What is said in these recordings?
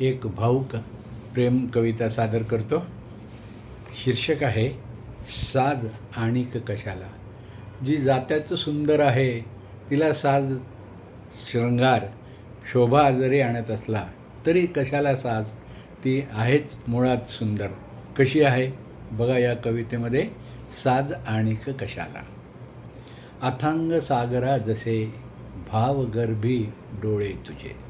एक भाऊक प्रेम कविता सादर करतो. शीर्षक आहे साज आणिक कशाला? जी जात्याचं सुंदर आहे तिला साज शृंगार शोभा जरी आणत असला तरी कशाला साज? ती आहेच मुळात सुंदर. कशी आहे? बघा या कवितेमध्ये साज आणिक कशाला? अथांग सागरा जसे भावगर्भी डोळे तुझे.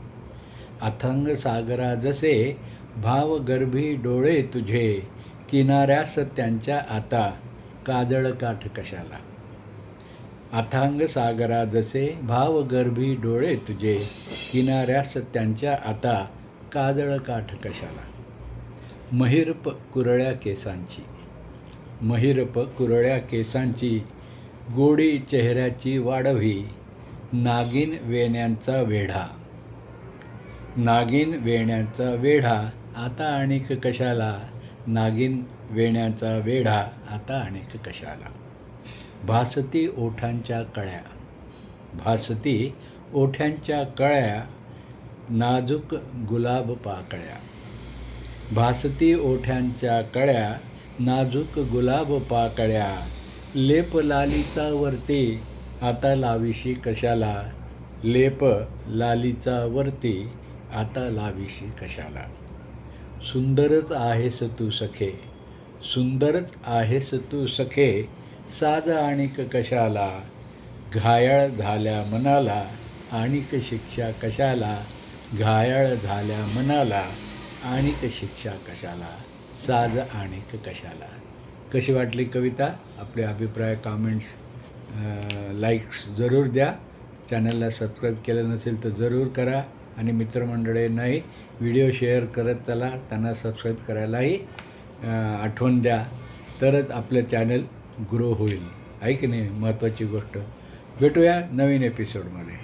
अथांग सागरा जसे भावगर्भी डोळे तुझे किनाऱ्यास त्यांच्या आता काजळ काठ कशाला? अथांग सागरा जसे भावगर्भी डोळे तुझे किनाऱ्यास त्यांच्या आता काजळ काठ कशाला? महिरप कुरळ्या केसांची महिरप कुरळ्या केसांची गोडी चेहऱ्याची वाढवी नागिन वेण्यांचा वेढा. नागिन वेण्याचा वेढा आता आणिक कशाला? नागिन वेण्याचा वेढा आता आणिक कशाला? भासती ओठांच्या कळ्या भासती ओठ्यांच्या कळ्या नाजूक गुलाब पाकळ्या. भासती ओठ्यांच्या कळ्या नाजूक गुलाब पाकळ्या लेप लालीचा वरती आता लाविशी कशाला? लेप लालीचा वरती आता लाविशी कशाला? सुंदरच आहेस तू सखे सुंदरच आहेस तू सखे साज आणिक कशाला? घायाळ झाल्या मनाला आणिक शिक्षा कशाला? घायाळ झाल्या मनाला आणिक शिक्षा कशाला? साज आणिक कशाला? कशी वाटली कविता? आपले अभिप्राय कमेंट्स लाईक्स जरूर द्या. चॅनलला सबस्क्राईब केलं नसेल तर जरूर करा. आणि मित्रमंडळींनाही व्हिडिओ शेअर करत चला त्यांना सबस्क्राईब करायलाही आठवण द्या. तरच आपलं चॅनल ग्रो होईल. आहे की नाही? महत्त्वाची गोष्ट. भेटूया नवीन एपिसोडमध्ये